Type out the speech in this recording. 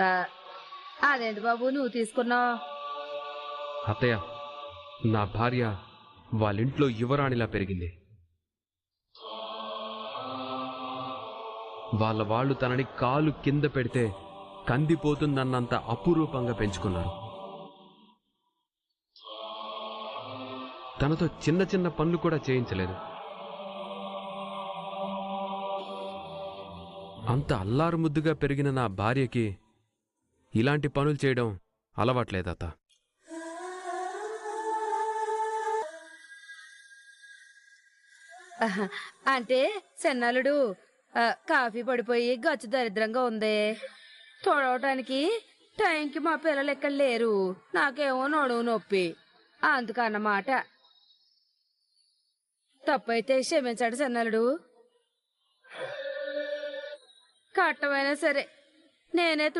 ఆ, అదేంటి బాబు నువ్వు తీసుకున్నావు? అత్తయ్య నా భార్య వాళ్ళింట్లో యువరాణిలా పెరిగింది. వాళ్ళ వాళ్ళు తనని కాలు కింద పెడితే కందిపోతుందన్నంత అపురూపంగా పెంచుకున్నారు. తనతో చిన్న చిన్న పనులు కూడా చేయించలేదు. అంత అల్లారు ముద్దుగా పెరిగిన నా భార్యకి ఇలాంటి పనులు చేయడం అలవాట్లేదత. ఆహా, అంటే చెన్నలుడు కాఫీ పడిపోయి గచ్చు దరిద్రంగా ఉంది. తొడవటానికి టైంకి మా పిల్లలు ఇక్కడ లేరు. నాకేమో నడువు నొప్పి. అందుకన్నమాట. తప్పైతే క్షమించాడు చెన్నలుడు. కట్టమైనా సరే నేనే